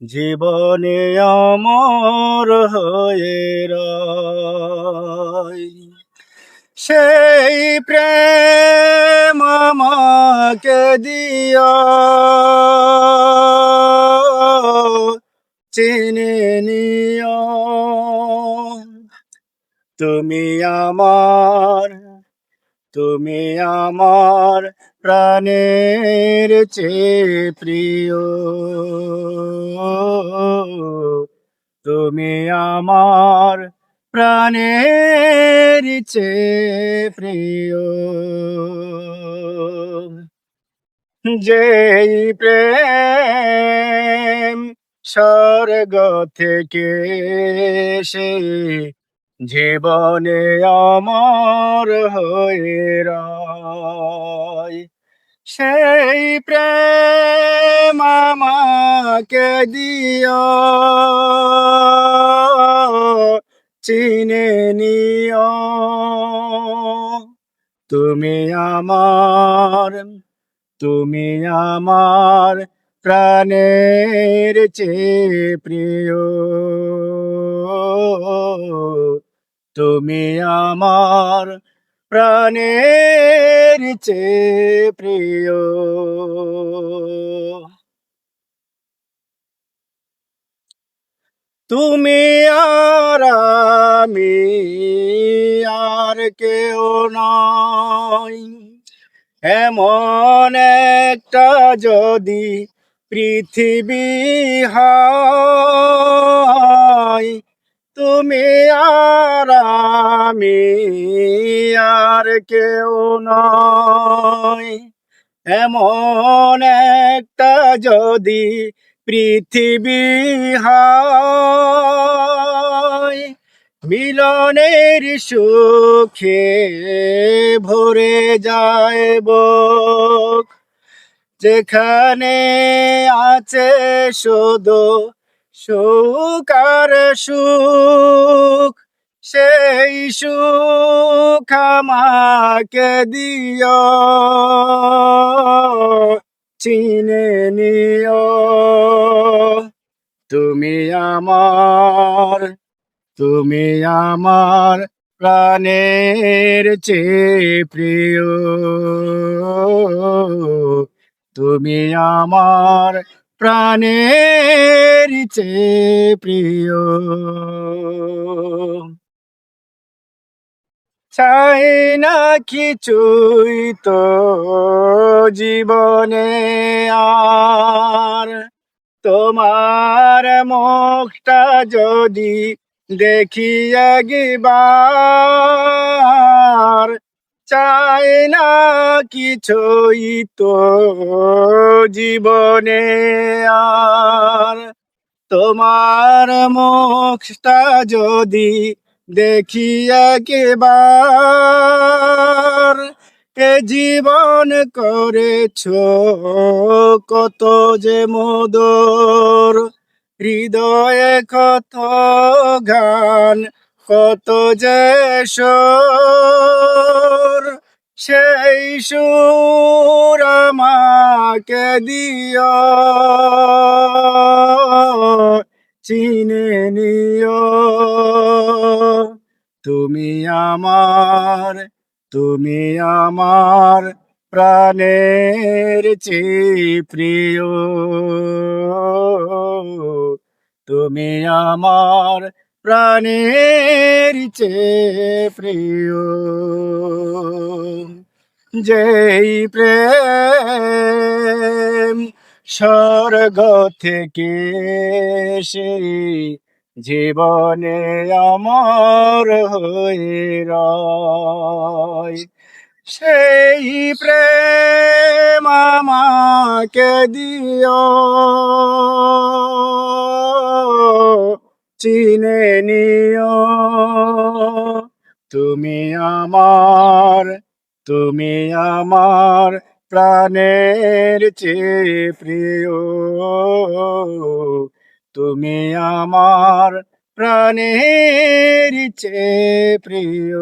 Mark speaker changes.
Speaker 1: জীবনে অমর হয়ে সেই প্রেম আমাকে দিও চিনে নিও তুমি আমার তুমি আমার প্রাণের চেয়ে প্রিয়। তুমি আমার প্রাণের চেয়ে প্রিয়। যেই প্রেম স্বর্গ থেকে সে জীবনে অমর হয়ে রয়। সেই প্রেম আমাকে দিও চিনে নিও তুমি আমার তুমি আমার প্রাণের চেয়ে প্রিয়। তুমি আমার প্রাণের চেয়ে প্রিয়। তুমি আর আমি আর কেউ নয় এমন একটা যদি পৃথিবী হয় তুমি আর আমি আর কেউ নয় এমন একটা যদি পৃথিবী হয়, মিলনের সুখে ভরে যায় বুক। যেখানে আছে শুধু সুখ আর সুখ, সেই সুখ আমাকে দিও চিনে নিও তুমি আমার তুমি আমার প্রাণের চেয়ে প্রিয়। তুমি আমার প্রাণের প্রিয়। চাই না কিছুই তো জীবনে আর। তোমার মুখটা যদি দেখি একবার চাই না কিছুই তো জীবনে আর। তোমার মুখটা যদি দেখি একবার, এ জীবন করেছ কত যে মধুর। হৃদয়ে কত গান কত যে সুর, সেই সুর আমাকে দিও। চিনে নিও। তুমি আমার তুমি আমার প্রাণের প্রিয়। তুমি আমার প্রাণের চেয়ে প্রিয়। যেই প্রেম স্বর্গ থেকে সেই জীবনে অমর হয়ে রয়। সেই প্রেম আমাকে দিও চিনে নিও। তুমি আমার তুমি আমার প্রাণের চেয়ে প্রিয়। তুমি আমার প্রাণের চেয়ে প্রিয়।